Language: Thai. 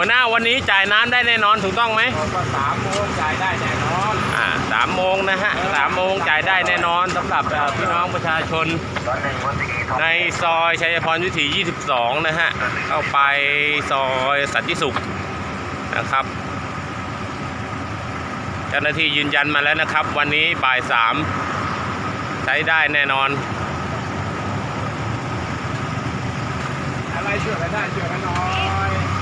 วันนี้จ่ายน้ำได้แน่นอนถูกต้องไหมก็สามโมงจ่ายได้แน่นอนอ่าสามโมงนะฮะสามโมงจ่ายได้แน่นอนสำหรับเอ่อพี่น้องประชาชน ในซอยชัยพรวิถี 22 นะฮะ เข้าไปซอยสันติสุขนะครับ เจ้าหน้าที่ยืนยันมาแล้วนะครับ วันนี้บ่ายสามใช้ได้แน่นอน อะไรช่วยอะไรได้ช่วย